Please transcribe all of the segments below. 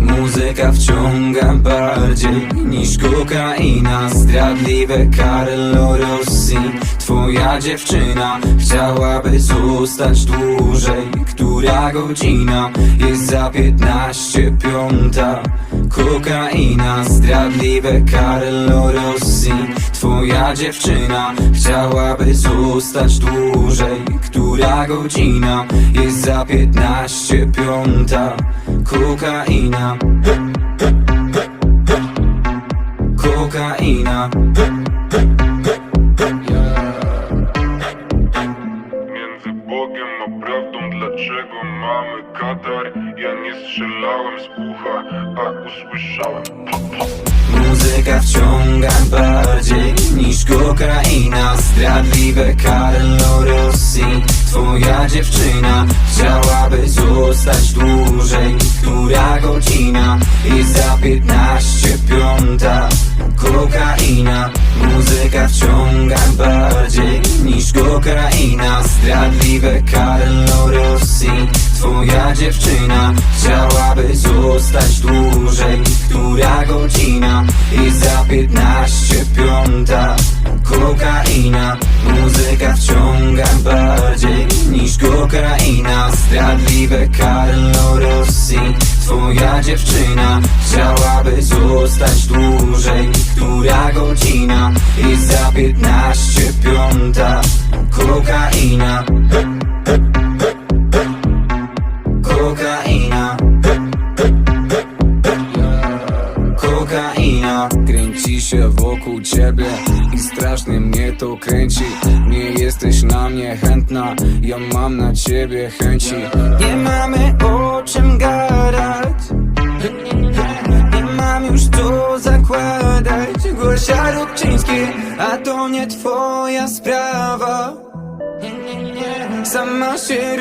Muzyka wciąga bardziej niż kokaina. Zdradliwe Carlo Rossi. Twoja dziewczyna chciałaby zostać dłużej. Która godzina? Jest za piętnaście piąta Kokaina, zdradliwe Carlo Rossi. Twoja dziewczyna chciałaby zostać dłużej. Która godzina jest za piętnaście piąta? Kokaina. Kokaina. Między Bogiem a prawdą, dlaczego mamy katar? Strzelałem z ucha, a usłyszałem. Pa, pa. Muzyka wciąga bardziej niż kokaina. Zdradliwe Carlo Rossi Twoja dziewczyna chciałaby zostać dłużej Która godzina? Jest za piętnaście piąta Kokaina. Muzyka wciąga bardziej niż kokaina. Zdradliwe Carlo Rossi Twoja dziewczyna chciałaby zostać dłużej Która godzina? Jest za piętnaście piąta Kokaina. Muzyka wciąga bardziej niż kokaina. Zdradliwe Carlo Twoja dziewczyna chciałaby zostać dłużej Która godzina? Jest za piętnaście piąta Kokaina to kręci. Nie jesteś na mnie chętna Ja mam na ciebie chęci. Nie mamy o czym gadać. Nie mam już co zakładać. Gosia Rubczyński A to nie twoja sprawa. Sama się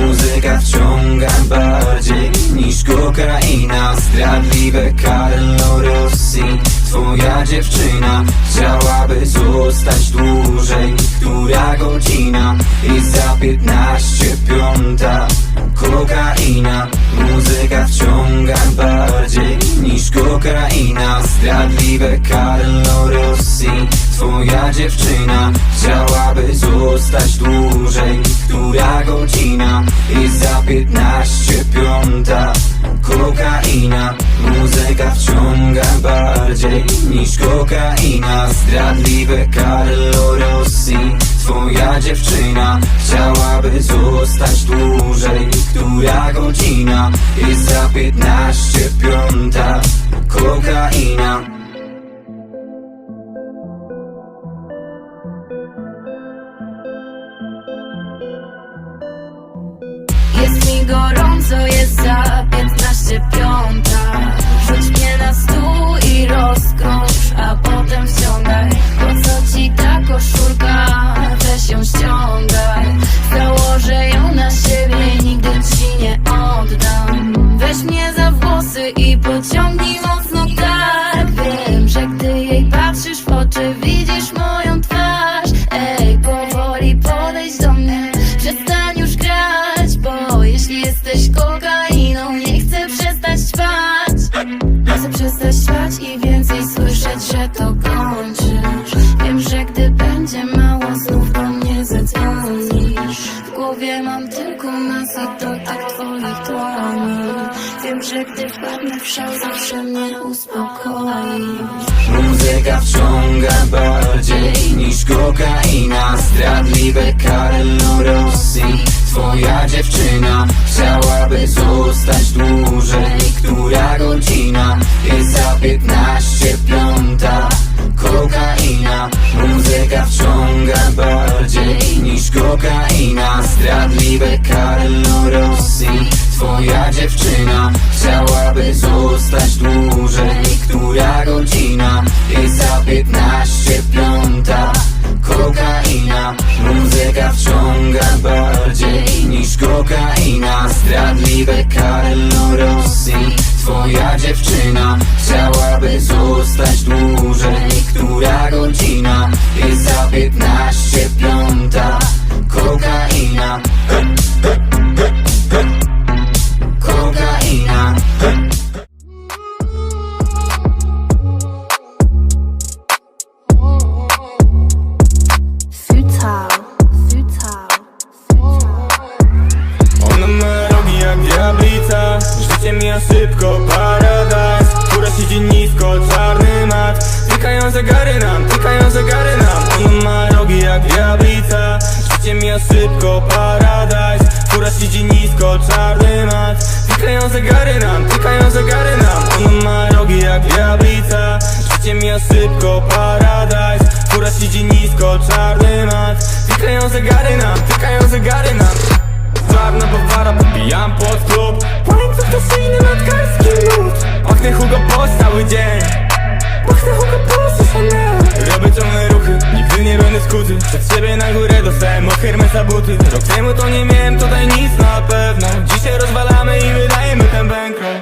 Muzyka wciąga bardziej niż kokaina. Zdradliwe Carlo Rossi Twoja dziewczyna chciałaby zostać dłużej Która godzina? Jest za piętnaście piąta Kokaina. Muzyka wciąga bardziej niż kokaina. Zdradliwe Carlo Rossi Twoja dziewczyna chciałaby zostać dłużej Która godzina? Jest za piętnaście piąta Kokaina. Muzyka wciąga bardziej niż kokaina. Zdradliwe Carlo Rossi. Twoja dziewczyna chciałaby zostać dłużej Która godzina? Jest za piętnaście piąta Kokaina. Jest mi gorąco, jest za 15 piąta. Rzuć mnie na stół i rozkosz, a potem ściągaj Po co ci ta koszulka? Weź ją ściągaj głowie mam tylko masę dotyk twoich dłoni Wiem, że gdy wpadnę w szał, zawsze mnie uspokoisz Muzyka wciąga bardziej niż kokaina. Zdradliwe Carlo zdradliwe Carlo Rossi Twoja dziewczyna chciałaby zostać dłużej Która godzina? Jest za piętnaście piąta Kokaina, muzyka wciąga bardziej niż kokaina. Zdradliwe Carlo Rossi Twoja dziewczyna chciałaby zostać dłużej Która godzina? Jest za piętnaście piąta Kokaina. Kokaina. Futau Futau Ona ma rogi jak diablica. Życie mija szybko, paradajs. Która siedzi nisko, czarny mat. Tykają zegary nam, tykają zegary nam. Ona ma rogi jak diablica. Życie mija szybko, paradise Fura siedzi nisko, czarny mat. Tykają zegary nam, tykają zegary nam. Ona ma rogi jak diablica. Życie mija szybko, paradise Fura siedzi nisko, czarny mat. Tykają zegary nam, tykają zegary nam. Czarna bawara, podbijam pod klub. Łańcuch to szyjny nadkarski lód Pachnę Hugo Boss cały dzień skuty. Przed siebie na górę dostałem od Hermesa buty Rok temu to nie miałem tutaj nic na pewno. Dzisiaj rozwalamy i wydajemy ten bankroll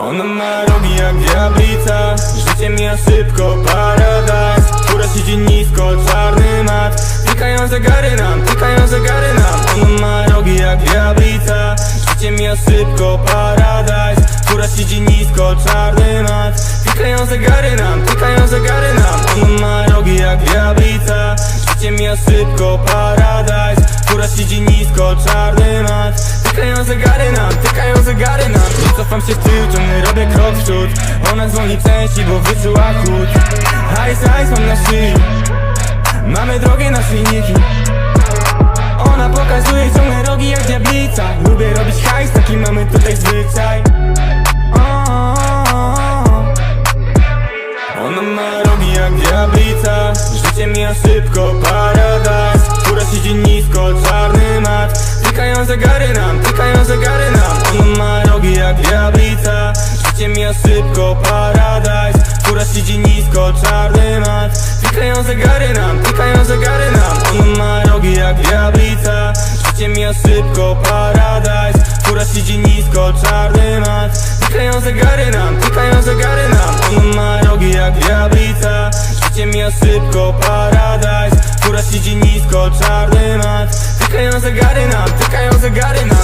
Ona ma rogi jak diablica. Życie mija szybko, paradise Fura siedzi nisko, czarny mat Tykają zegary nam, tykają zegary nam. Ona ma rogi jak diablica Życie mija szybko, paradise Fura siedzi nisko, czarny mat. Tykają zegary nam, tykają zegary nam. Ona ma rogi jak diablica Życie mija szybko, paradise Fura siedzi nisko, czarny mat. Tykają zegary nam, tykają zegary nam. Nie cofam się w tył, ciągle robię krok w przód. Ona dzwoni częściej, bo wyczuła chód. Hajs, hajs mam na szyi Mamy drogę na silniki Ona pokazuje ciągle rogi jak diablica. Lubię robić hajs, taki mamy tutaj zwyczaj. Ona ma rogi jak diablica. Życie mija szybko, paradise Fura siedzi nisko, czarny mat. Tykają zegary nam, tykają zegary nam. Ona ma rogi jak diablica. Życie mija szybko, paradise Fura siedzi nisko, czarny mat Tykają zegary nam, tykają zegary nam. Ona ma rogi jak diablica. Życie mija szybko, paradise Fura siedzi nisko, czarny mat. Tykają zegary nam, tykają zegary nam. Ona ma rogi jak diablica. Życie mija szybko, paradise Fura siedzi nisko, czarny mat. Tykają zegary nam, tykają zegary nam